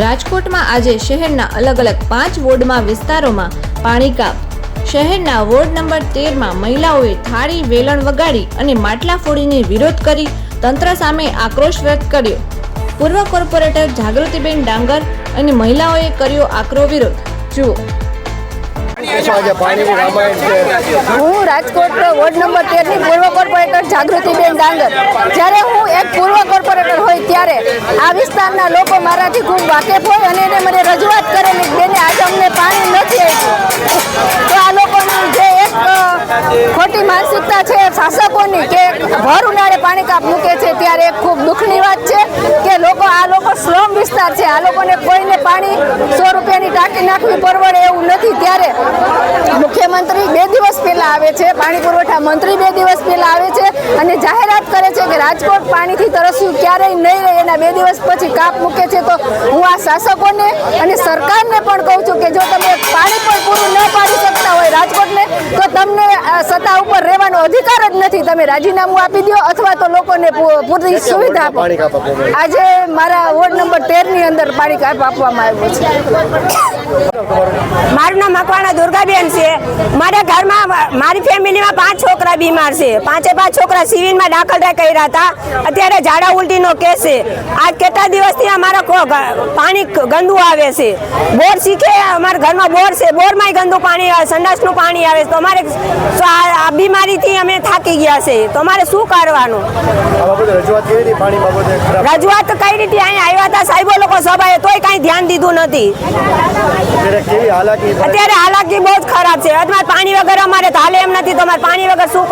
રાજકોટમાં આજે શહેરના અલગ અલગ પાંચ વોર્ડમાં વિસ્તારોમાં પાણી કાપ. શહેરના વોર્ડ નંબર તેરમાં મહિલાઓએ થાળી, વેલણ વગાડી અને માટલા ફોડીને વિરોધ કરી તંત્ર સામે આક્રોશ વ્યક્ત કર્યો. પૂર્વ કોર્પોરેટર જાગૃતિબેન ડાંગર અને મહિલાઓએ કર્યો આકરો વિરોધ. જુઓ. હું રાજકોટ વોર્ડ નંબર તેરની પૂર્વ કોર્પોરેટર જાગૃતિબેન ડાંગર. જ્યારે હું એક પૂર્વ કોર્પોરેટર હોય ત્યારે આ વિસ્તારના લોકો મારાથી ખૂબ વાકેફ હોય અને એને મને રજૂઆત કરેલી બેને આજે અમને પાણી નથી આપ્યું. તો આ લોકોની જે એક ખોટી માનસિકતા છે શાસકોની કે ભર ઉનાળે પાણી કાપ મૂકે છે ત્યારે એક ખૂબ દુઃખની વાત છે કે લોકો, આ લોકો સ્લમ વિસ્તાર છે. આ લોકોને કોઈને પાણી સો રૂપિયાની ટાંકી નાખવી પરવડે એવું નથી. ત્યારે પહેલા આવે છે. પાણી પુરવઠા મંત્રી બે દિવસ પહેલા આવે છે અને જાહેરાત કરે છે કે રાજકોટ પાણીથી તરસ્યું ક્યારેય નહીં રહે. એના બે દિવસ પછી કાપ મૂકે છે. તો હું આ શાસકોને અને સરકારને પણ કહું છું કે જો તમે પાણી પણ પૂરું ન પાડી શકતા હોય અધિકાર જ નથી. તમે રાજીનામું આપી દો અથવા તો લોકોને પૂરતી સુવિધા આપો? આજે મારા વોર્ડ નંબર તેરની અંદર પાણી કાપ આપવામાં આવ્યું છે. મારું નામ મકવાણા દુર્ગાબેન છે. મારા ઘરમાં મારી ફેમિલીમાં પાંચ છોકરા બીમાર છે. પાંચે પાંચ છોકરા સિવિલમાં દાખલ કર્યા હતા. અત્યારે ઝાડા ઉલટીનો કેસ છે. આજ કેટલા દિવસથી અમારા પાણી ગંદુ આવે છે. બોર શીખે અમારા ઘરમાં બોર છે. બોરમાંય ગંદુ પાણી આવે સંડાસનું પાણી આવે છે. તો અમારે સો આ આ બીમારીથી અમે થાકી ગયા છે. તો અમારે શું કરવાનું? રજૂઆત પાણી કઈ રીતે અહીંયા આવ્યા હતા સાહેબો લોકો સભાએ તોય કાંઈ ધ્યાન દીધું નથી. અત્યારે હાલાકી બહુ જ ખરાબ છે. પાણી વગર અમારે તો હાલે એમ નથી. તો અમારે પાણી વગર શું